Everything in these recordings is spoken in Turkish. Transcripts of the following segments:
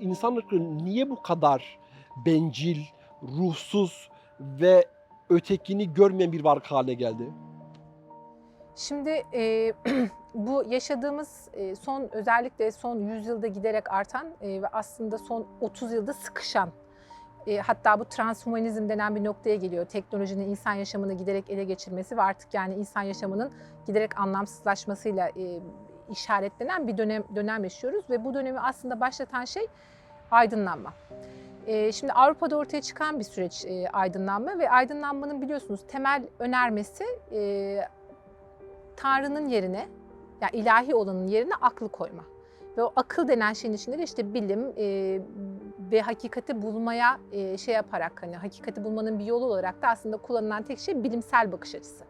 insanlık niye bu kadar bencil, ruhsuz ve ötekini görmeyen bir varlık haline geldi? Şimdi e, bu yaşadığımız e, son özellikle son 100 yılda giderek artan e, ve aslında son 30 yılda sıkışan e, hatta bu transhumanizm denen bir noktaya geliyor. Teknolojinin insan yaşamını giderek ele geçirmesi ve artık yani insan yaşamının giderek anlamsızlaşmasıyla e, işaretlenen bir dönem dönem yaşıyoruz ve bu dönemi aslında başlatan şey aydınlanma. E, şimdi Avrupa'da ortaya çıkan bir süreç e, aydınlanma ve aydınlanmanın biliyorsunuz temel önermesi e, Tanrı'nın yerine, yani ilahi olanın yerine aklı koyma. Ve o akıl denen şeyin içinde de işte bilim e, ve hakikati bulmaya e, şey yaparak hani hakikati bulmanın bir yolu olarak da aslında kullanılan tek şey bilimsel bakış açısı.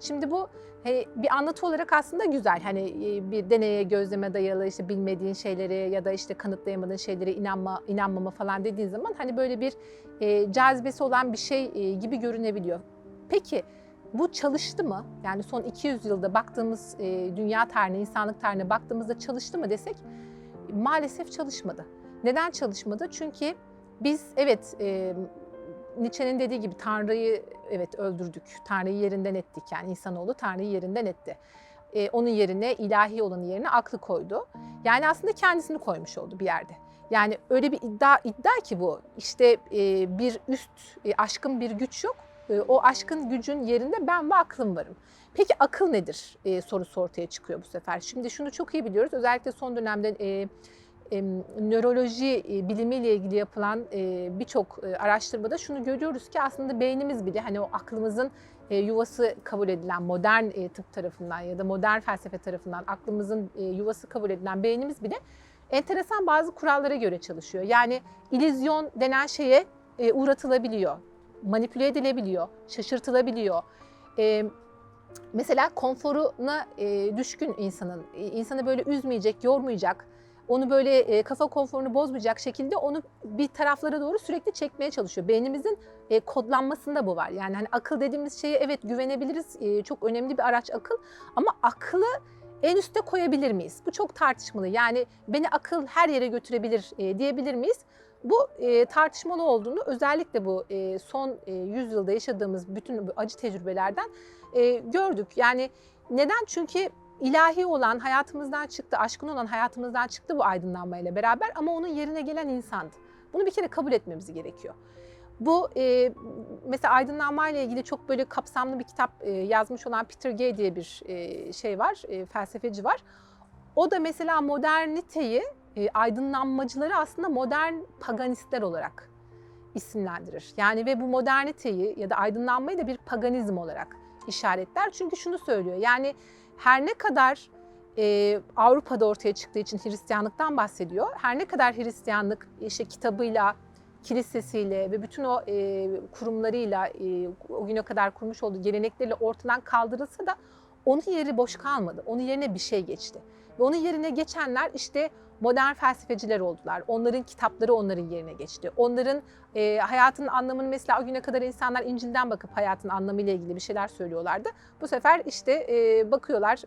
Şimdi bu he, bir anlatı olarak aslında güzel. Hani e, bir deneye, gözleme dayalı işte bilmediğin şeylere ya da işte kanıtlayamadığın şeylere inanma, inanmama falan dediğin zaman hani böyle bir e, cazibesi olan bir şey e, gibi görünebiliyor. Peki bu çalıştı mı? Yani son 200 yılda baktığımız e, dünya tarihine, insanlık tarihine baktığımızda çalıştı mı desek maalesef çalışmadı. Neden çalışmadı? Çünkü biz evet e, Nietzsche'nin dediği gibi Tanrı'yı evet öldürdük. Tanrı'yı yerinden ettik yani insanoğlu Tanrı'yı yerinden etti. E, onun yerine ilahi olanın yerine aklı koydu. Yani aslında kendisini koymuş oldu bir yerde. Yani öyle bir iddia iddia ki bu. İşte e, bir üst e, aşkın bir güç yok. E, o aşkın gücün yerinde ben ve aklım varım. Peki akıl nedir e, sorusu ortaya çıkıyor bu sefer. Şimdi şunu çok iyi biliyoruz. Özellikle son dönemde e, e, nöroloji e, bilimiyle ilgili yapılan e, birçok e, araştırmada şunu görüyoruz ki aslında beynimiz bile hani o aklımızın e, yuvası kabul edilen modern e, tıp tarafından ya da modern felsefe tarafından aklımızın e, yuvası kabul edilen beynimiz bile enteresan bazı kurallara göre çalışıyor. Yani illüzyon denen şeye e, uğratılabiliyor, manipüle edilebiliyor, şaşırtılabiliyor. E, mesela konforuna e, düşkün insanın, e, insanı böyle üzmeyecek, yormayacak, onu böyle e, kafa konforunu bozmayacak şekilde onu bir taraflara doğru sürekli çekmeye çalışıyor. Beynimizin e, kodlanmasında bu var. Yani hani akıl dediğimiz şeye evet güvenebiliriz. E, çok önemli bir araç akıl ama aklı en üste koyabilir miyiz? Bu çok tartışmalı. Yani beni akıl her yere götürebilir e, diyebilir miyiz? Bu e, tartışmalı olduğunu özellikle bu e, son e, 100 yılda yaşadığımız bütün bu acı tecrübelerden e, gördük. Yani neden? Çünkü ilahi olan hayatımızdan çıktı, aşkın olan hayatımızdan çıktı bu aydınlanmayla beraber ama onun yerine gelen insandı. Bunu bir kere kabul etmemiz gerekiyor. Bu e, mesela aydınlanma ile ilgili çok böyle kapsamlı bir kitap e, yazmış olan Peter Gay diye bir e, şey var, e, felsefeci var. O da mesela moderniteyi, e, aydınlanmacıları aslında modern paganistler olarak isimlendirir. Yani ve bu moderniteyi ya da aydınlanmayı da bir paganizm olarak işaretler. Çünkü şunu söylüyor yani her ne kadar e, Avrupa'da ortaya çıktığı için Hristiyanlıktan bahsediyor. Her ne kadar Hristiyanlık işte kitabıyla, kilisesiyle ve bütün o e, kurumlarıyla e, o güne kadar kurmuş olduğu gelenekleriyle ortadan kaldırılsa da onun yeri boş kalmadı. Onun yerine bir şey geçti. Ve onun yerine geçenler işte modern felsefeciler oldular. Onların kitapları onların yerine geçti. Onların e, hayatın anlamını mesela o güne kadar insanlar İncil'den bakıp hayatın anlamıyla ilgili bir şeyler söylüyorlardı. Bu sefer işte e, bakıyorlar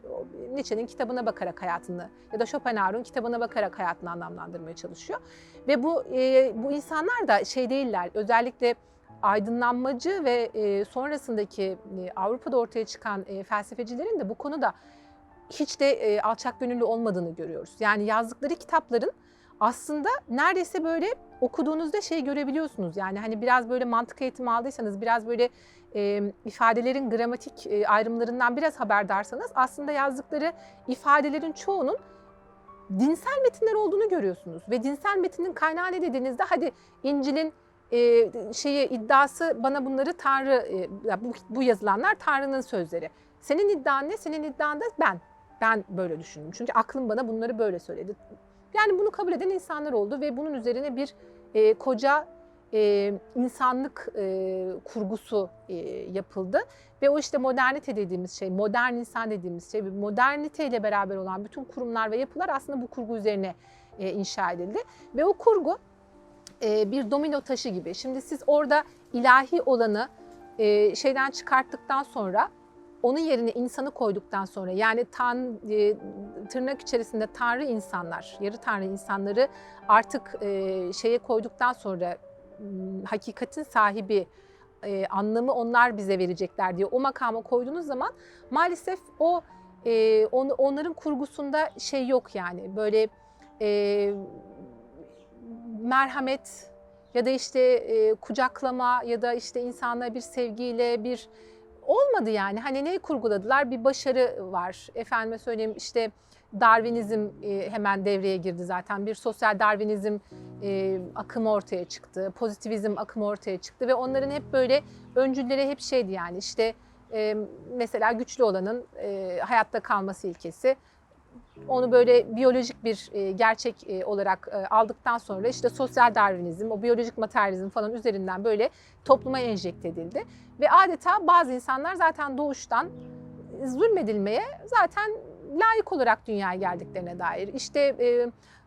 Nietzsche'nin kitabına bakarak hayatını ya da Schopenhauer'un kitabına bakarak hayatını anlamlandırmaya çalışıyor. Ve bu e, bu insanlar da şey değiller. Özellikle aydınlanmacı ve e, sonrasındaki e, Avrupa'da ortaya çıkan e, felsefecilerin de bu konuda hiç de e, alçak gönüllü olmadığını görüyoruz. Yani yazdıkları kitapların aslında neredeyse böyle okuduğunuzda şey görebiliyorsunuz. Yani hani biraz böyle mantık eğitimi aldıysanız, biraz böyle e, ifadelerin gramatik e, ayrımlarından biraz haberdarsanız aslında yazdıkları ifadelerin çoğunun dinsel metinler olduğunu görüyorsunuz. Ve dinsel metinin kaynağı ne dediğinizde hadi İncil'in e, şeyi iddiası bana bunları Tanrı, e, bu, bu yazılanlar Tanrı'nın sözleri. Senin iddian ne? Senin iddian da ben. Ben böyle düşündüm. Çünkü aklım bana bunları böyle söyledi. Yani bunu kabul eden insanlar oldu ve bunun üzerine bir e, koca e, insanlık e, kurgusu e, yapıldı. Ve o işte modernite dediğimiz şey, modern insan dediğimiz şey, modernite ile beraber olan bütün kurumlar ve yapılar aslında bu kurgu üzerine e, inşa edildi. Ve o kurgu e, bir domino taşı gibi. Şimdi siz orada ilahi olanı e, şeyden çıkarttıktan sonra onun yerine insanı koyduktan sonra yani tan e, tırnak içerisinde tanrı insanlar, yarı tanrı insanları artık e, şeye koyduktan sonra hakikatin sahibi e, anlamı onlar bize verecekler diye o makama koyduğunuz zaman maalesef o e, on, onların kurgusunda şey yok yani. Böyle e, merhamet ya da işte e, kucaklama ya da işte insanlara bir sevgiyle bir olmadı yani. Hani neyi kurguladılar? Bir başarı var. Efendime söyleyeyim işte Darwinizm e, hemen devreye girdi zaten. Bir sosyal Darwinizm e, akımı ortaya çıktı. Pozitivizm akımı ortaya çıktı ve onların hep böyle öncülleri hep şeydi yani işte e, mesela güçlü olanın hayatta kalması ilkesi. Onu böyle biyolojik bir e, gerçek e, olarak e, aldıktan sonra işte sosyal Darwinizm, o biyolojik materyalizm falan üzerinden böyle topluma enjekte edildi. Ve adeta bazı insanlar zaten doğuştan zulmedilmeye zaten layık olarak dünyaya geldiklerine dair. İşte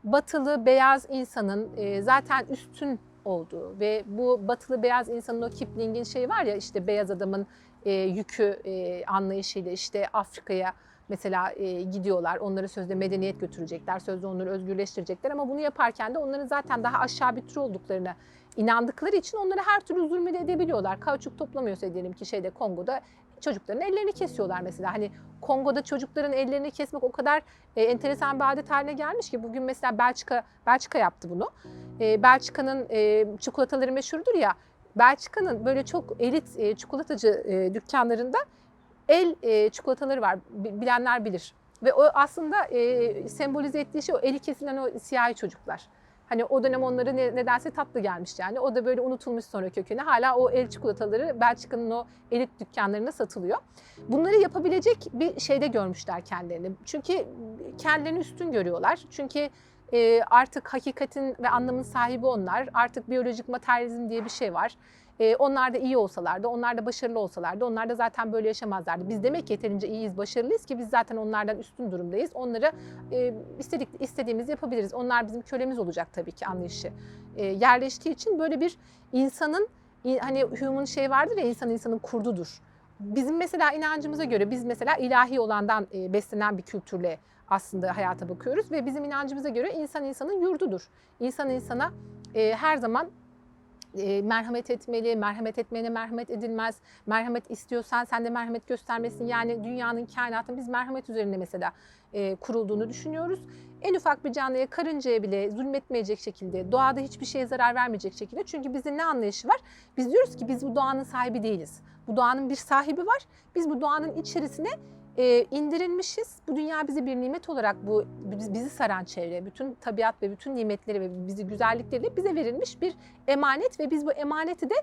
batılı beyaz insanın zaten üstün olduğu ve bu batılı beyaz insanın o Kipling'in şeyi var ya işte beyaz adamın yükü anlayışıyla işte Afrika'ya mesela e, gidiyorlar. Onları sözde medeniyet götürecekler, sözde onları özgürleştirecekler ama bunu yaparken de onların zaten daha aşağı bir tür olduklarına inandıkları için onları her türlü zulmü de edebiliyorlar. Kauçuk toplamıyorsa diyelim ki şeyde Kongo'da çocukların ellerini kesiyorlar mesela. Hani Kongo'da çocukların ellerini kesmek o kadar e, enteresan bir adet haline gelmiş ki bugün mesela Belçika Belçika yaptı bunu. E, Belçika'nın e, çikolataları meşhurdur ya. Belçika'nın böyle çok elit e, çikolatacı e, dükkanlarında el e, çikolataları var. Bi- Bilenler bilir. Ve o aslında e, sembolize ettiği şey o eli kesilen o siyahi çocuklar. Hani o dönem onlara ne, nedense tatlı gelmiş yani. O da böyle unutulmuş sonra kökeni. Hala o el çikolataları Belçika'nın o elit dükkanlarında satılıyor. Bunları yapabilecek bir şeyde görmüşler kendilerini. Çünkü kendilerini üstün görüyorlar. Çünkü e, artık hakikatin ve anlamın sahibi onlar. Artık biyolojik materyalizm diye bir şey var. E, onlar da iyi olsalardı, onlar da başarılı olsalardı, onlar da zaten böyle yaşamazlardı. Biz demek yeterince iyiyiz, başarılıyız ki biz zaten onlardan üstün durumdayız. Onlara e, istedik istediğimizi yapabiliriz. Onlar bizim kölemiz olacak tabii ki anlayışı e, yerleştiği için böyle bir insanın hani Hume'un şey vardır ya insan insanın kurdudur. Bizim mesela inancımıza göre biz mesela ilahi olandan e, beslenen bir kültürle aslında hayata bakıyoruz ve bizim inancımıza göre insan insanın yurdudur. İnsan insana e, her zaman e, merhamet etmeli, merhamet etmeyene merhamet edilmez. Merhamet istiyorsan sen de merhamet göstermesin. Yani dünyanın, kainatın biz merhamet üzerine mesela e, kurulduğunu düşünüyoruz. En ufak bir canlıya, karıncaya bile zulmetmeyecek şekilde, doğada hiçbir şeye zarar vermeyecek şekilde. Çünkü bizde ne anlayışı var? Biz diyoruz ki biz bu doğanın sahibi değiliz. Bu doğanın bir sahibi var. Biz bu doğanın içerisine e, indirilmişiz. Bu dünya bize bir nimet olarak bu biz- bizi saran çevre, bütün tabiat ve bütün nimetleri ve bizi güzellikleriyle bize verilmiş bir emanet ve biz bu emaneti de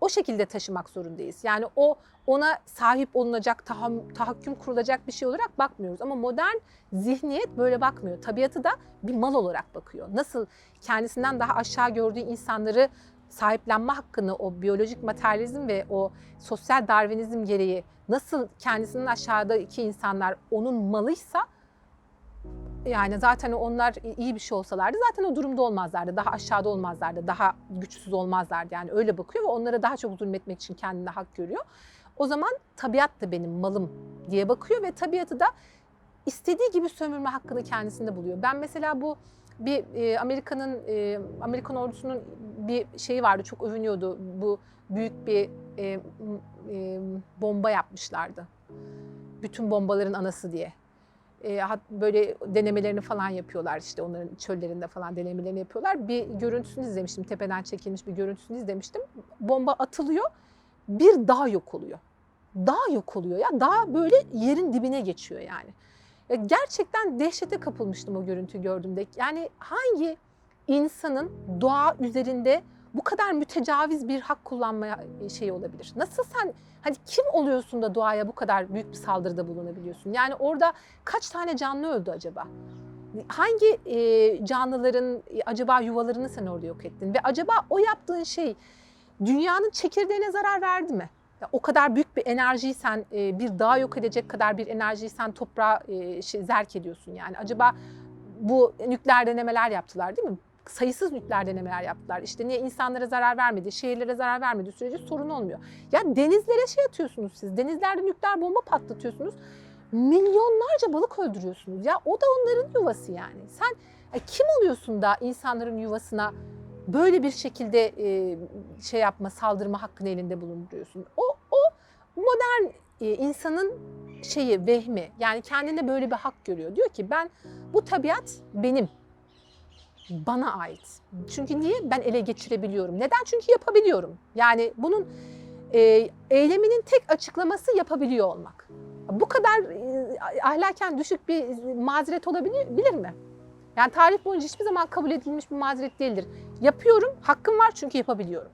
o şekilde taşımak zorundayız. Yani o ona sahip olunacak, taham- tahakküm kurulacak bir şey olarak bakmıyoruz. Ama modern zihniyet böyle bakmıyor. Tabiatı da bir mal olarak bakıyor. Nasıl kendisinden daha aşağı gördüğü insanları sahiplenme hakkını o biyolojik materyalizm ve o sosyal darwinizm gereği nasıl kendisinden aşağıdaki insanlar onun malıysa yani zaten onlar iyi bir şey olsalardı zaten o durumda olmazlardı. Daha aşağıda olmazlardı. Daha güçsüz olmazlardı. Yani öyle bakıyor ve onlara daha çok zulmetmek için kendine hak görüyor. O zaman tabiat da benim malım diye bakıyor ve tabiatı da istediği gibi sömürme hakkını kendisinde buluyor. Ben mesela bu bir e, Amerika'nın e, Amerikan ordusunun bir şeyi vardı çok övünüyordu. Bu büyük bir e, e, bomba yapmışlardı. Bütün bombaların anası diye. E, böyle denemelerini falan yapıyorlar işte onların çöllerinde falan denemelerini yapıyorlar. Bir görüntüsünü izlemiştim tepeden çekilmiş bir görüntüsünü izlemiştim. Bomba atılıyor bir dağ yok oluyor. Dağ yok oluyor ya dağ böyle yerin dibine geçiyor yani. Ya gerçekten dehşete kapılmıştım o görüntüyü gördüğümde. Yani hangi insanın doğa üzerinde bu kadar mütecaviz bir hak kullanmaya şey olabilir? Nasıl sen hani kim oluyorsun da doğaya bu kadar büyük bir saldırıda bulunabiliyorsun? Yani orada kaç tane canlı öldü acaba? Hangi e, canlıların e, acaba yuvalarını sen orada yok ettin? Ve acaba o yaptığın şey dünyanın çekirdeğine zarar verdi mi? O kadar büyük bir enerjiyi sen e, bir dağ yok edecek kadar bir enerjiyi sen toprağa e, zerk ediyorsun yani. Acaba bu nükleer denemeler yaptılar değil mi? sayısız nükleer denemeler yaptılar. İşte niye insanlara zarar vermedi, şehirlere zarar vermedi sürece sorun olmuyor. Ya denizlere şey atıyorsunuz siz. Denizlerde nükleer bomba patlatıyorsunuz. Milyonlarca balık öldürüyorsunuz. Ya o da onların yuvası yani. Sen e, kim oluyorsun da insanların yuvasına böyle bir şekilde e, şey yapma, saldırma hakkını elinde bulunduruyorsun? O o modern e, insanın şeyi vehmi. Yani kendine böyle bir hak görüyor. Diyor ki ben bu tabiat benim. Bana ait. Çünkü niye? Ben ele geçirebiliyorum. Neden? Çünkü yapabiliyorum. Yani bunun e, eyleminin tek açıklaması yapabiliyor olmak. Bu kadar e, ahlaken düşük bir mazeret olabilir bilir mi? Yani tarih boyunca hiçbir zaman kabul edilmiş bir mazeret değildir. Yapıyorum, hakkım var çünkü yapabiliyorum.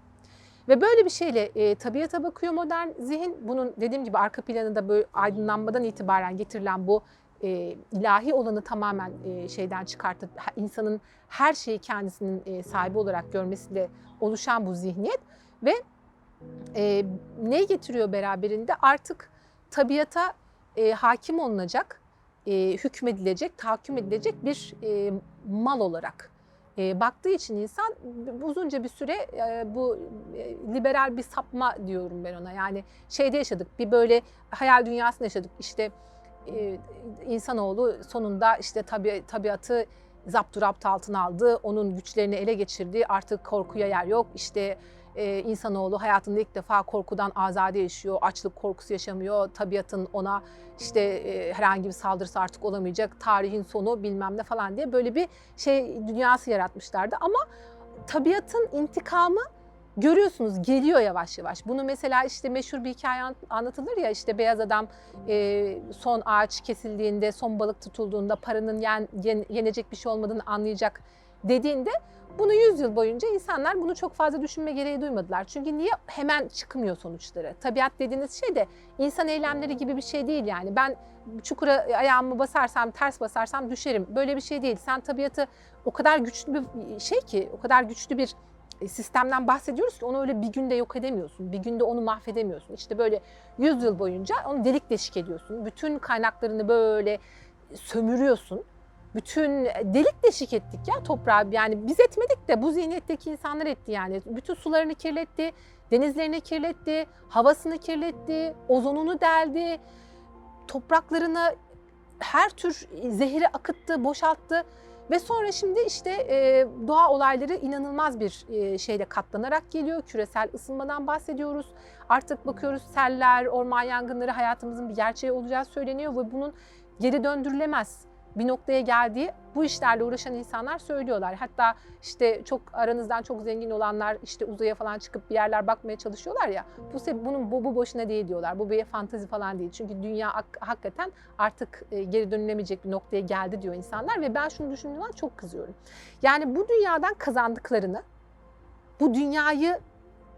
Ve böyle bir şeyle e, tabiata bakıyor modern zihin. Bunun dediğim gibi arka planında böyle aydınlanmadan itibaren getirilen bu e, ilahi olanı tamamen e, şeyden çıkartıp insanın her şeyi kendisinin e, sahibi olarak görmesiyle oluşan bu zihniyet ve e, ne getiriyor beraberinde artık tabiata e, hakim olunacak, e, hükmedilecek, tahakküm edilecek bir e, mal olarak e, baktığı için insan uzunca bir süre e, bu e, liberal bir sapma diyorum ben ona. Yani şeyde yaşadık, bir böyle hayal dünyasında yaşadık. İşte e, insanoğlu sonunda işte tabi, tabiatı zapturapt altına aldı, onun güçlerini ele geçirdi. Artık korkuya yer yok. İşte e, insanoğlu hayatında ilk defa korkudan azade yaşıyor, açlık korkusu yaşamıyor. Tabiatın ona işte e, herhangi bir saldırısı artık olamayacak, tarihin sonu bilmem ne falan diye böyle bir şey dünyası yaratmışlardı. Ama tabiatın intikamı görüyorsunuz geliyor yavaş yavaş. Bunu mesela işte meşhur bir hikaye an- anlatılır ya işte beyaz adam e, son ağaç kesildiğinde, son balık tutulduğunda paranın yen, yen- yenecek bir şey olmadığını anlayacak dediğinde bunu 100 yıl boyunca insanlar bunu çok fazla düşünme gereği duymadılar. Çünkü niye hemen çıkmıyor sonuçları? Tabiat dediğiniz şey de insan eylemleri gibi bir şey değil yani. Ben çukura ayağımı basarsam, ters basarsam düşerim. Böyle bir şey değil. Sen tabiatı o kadar güçlü bir şey ki, o kadar güçlü bir sistemden bahsediyoruz ki onu öyle bir günde yok edemiyorsun. Bir günde onu mahvedemiyorsun. İşte böyle 100 yıl boyunca onu delik deşik ediyorsun. Bütün kaynaklarını böyle sömürüyorsun. Bütün delik deşik ettik ya toprağı. Yani biz etmedik de bu zihniyetteki insanlar etti yani. Bütün sularını kirletti, denizlerini kirletti, havasını kirletti, ozonunu deldi, topraklarını her tür zehri akıttı, boşalttı. Ve sonra şimdi işte e, doğa olayları inanılmaz bir e, şeyle katlanarak geliyor. Küresel ısınmadan bahsediyoruz. Artık bakıyoruz seller, orman yangınları hayatımızın bir gerçeği olacağı söyleniyor ve bunun geri döndürülemez bir noktaya geldiği bu işlerle uğraşan insanlar söylüyorlar. Hatta işte çok aranızdan çok zengin olanlar işte uzaya falan çıkıp bir yerler bakmaya çalışıyorlar ya. Bu bunun bu, bu boşuna değil diyorlar. Bu bir fantazi falan değil. Çünkü dünya hak- hakikaten artık e, geri dönülemeyecek bir noktaya geldi diyor insanlar ve ben şunu düşündüğüm zaman çok kızıyorum. Yani bu dünyadan kazandıklarını bu dünyayı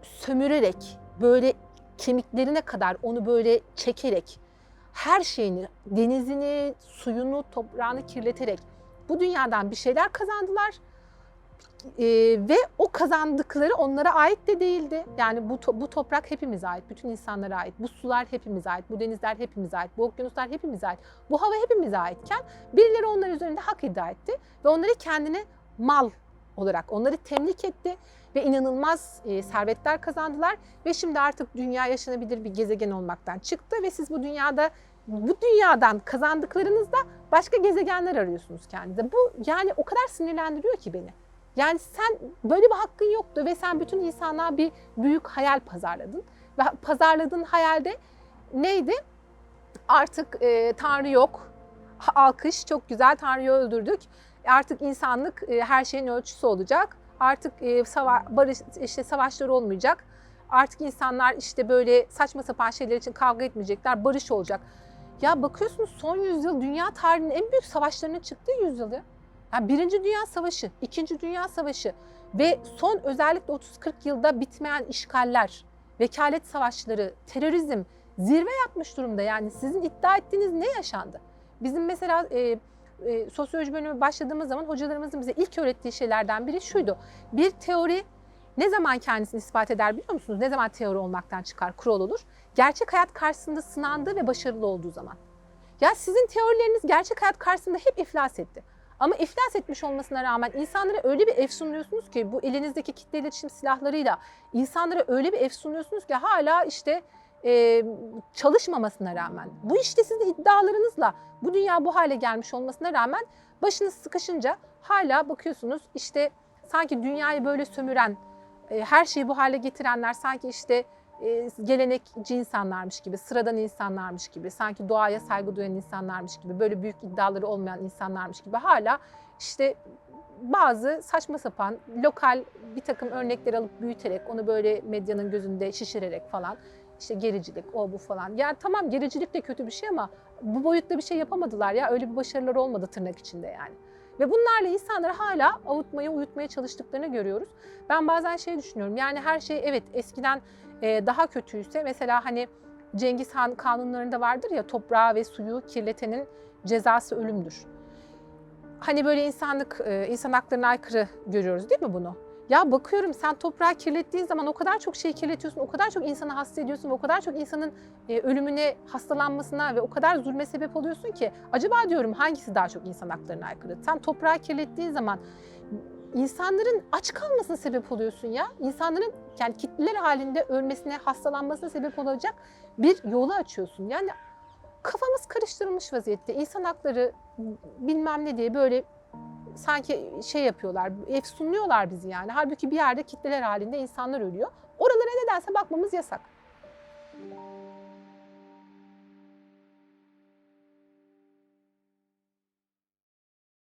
sömürerek böyle kemiklerine kadar onu böyle çekerek her şeyini, denizini, suyunu, toprağını kirleterek bu dünyadan bir şeyler kazandılar. Ee, ve o kazandıkları onlara ait de değildi. Yani bu, to- bu toprak hepimize ait, bütün insanlara ait. Bu sular hepimize ait, bu denizler hepimize ait, bu okyanuslar hepimize ait. Bu hava hepimize aitken birileri onlar üzerinde hak iddia etti ve onları kendine mal olarak onları temlik etti ve inanılmaz e, servetler kazandılar ve şimdi artık dünya yaşanabilir bir gezegen olmaktan çıktı ve siz bu dünyada bu dünyadan kazandıklarınızda başka gezegenler arıyorsunuz kendinize. Bu yani o kadar sinirlendiriyor ki beni. Yani sen böyle bir hakkın yoktu ve sen bütün insanlığa bir büyük hayal pazarladın. Ve pazarladığın hayalde neydi? Artık e, Tanrı yok. Alkış çok güzel Tanrı'yı öldürdük. Artık insanlık e, her şeyin ölçüsü olacak. Artık e, sava barış işte savaşlar olmayacak. Artık insanlar işte böyle saçma sapan şeyler için kavga etmeyecekler. Barış olacak. Ya bakıyorsunuz son yüzyıl dünya tarihinin en büyük savaşlarının çıktığı yüzyıl ya. Yani Birinci Dünya Savaşı, İkinci Dünya Savaşı ve son özellikle 30-40 yılda bitmeyen işgaller, vekalet savaşları, terörizm zirve yapmış durumda. Yani sizin iddia ettiğiniz ne yaşandı? Bizim mesela e, e, sosyoloji bölümü başladığımız zaman hocalarımızın bize ilk öğrettiği şeylerden biri şuydu. Bir teori ne zaman kendisini ispat eder biliyor musunuz? Ne zaman teori olmaktan çıkar, kural olur? Gerçek hayat karşısında sınandığı ve başarılı olduğu zaman. Ya sizin teorileriniz gerçek hayat karşısında hep iflas etti. Ama iflas etmiş olmasına rağmen insanlara öyle bir efsunluyorsunuz ki bu elinizdeki kitle iletişim silahlarıyla insanlara öyle bir efsunluyorsunuz ki hala işte e, çalışmamasına rağmen bu işte sizin iddialarınızla bu dünya bu hale gelmiş olmasına rağmen başınız sıkışınca hala bakıyorsunuz işte sanki dünyayı böyle sömüren, e, her şeyi bu hale getirenler sanki işte e, gelenekçi insanlarmış gibi, sıradan insanlarmış gibi, sanki doğaya saygı duyan insanlarmış gibi, böyle büyük iddiaları olmayan insanlarmış gibi hala işte bazı saçma sapan lokal bir takım örnekler alıp büyüterek onu böyle medyanın gözünde şişirerek falan işte gericilik o bu falan. Yani tamam gericilik de kötü bir şey ama bu boyutta bir şey yapamadılar ya öyle bir başarıları olmadı tırnak içinde yani. Ve bunlarla insanları hala avutmaya, uyutmaya çalıştıklarını görüyoruz. Ben bazen şey düşünüyorum yani her şey evet eskiden e, daha kötüyse mesela hani Cengiz Han kanunlarında vardır ya toprağı ve suyu kirletenin cezası ölümdür. Hani böyle insanlık, e, insan haklarına aykırı görüyoruz değil mi bunu? Ya bakıyorum sen toprağı kirlettiğin zaman o kadar çok şey kirletiyorsun, o kadar çok insanı hasta ediyorsun ve o kadar çok insanın e, ölümüne, hastalanmasına ve o kadar zulme sebep oluyorsun ki acaba diyorum hangisi daha çok insan haklarına aykırı? Sen toprağı kirlettiğin zaman insanların aç kalmasına sebep oluyorsun ya. İnsanların yani kitleler halinde ölmesine, hastalanmasına sebep olacak bir yolu açıyorsun. Yani kafamız karıştırılmış vaziyette. İnsan hakları bilmem ne diye böyle sanki şey yapıyorlar, efsunluyorlar bizi yani. Halbuki bir yerde kitleler halinde insanlar ölüyor. Oralara nedense bakmamız yasak.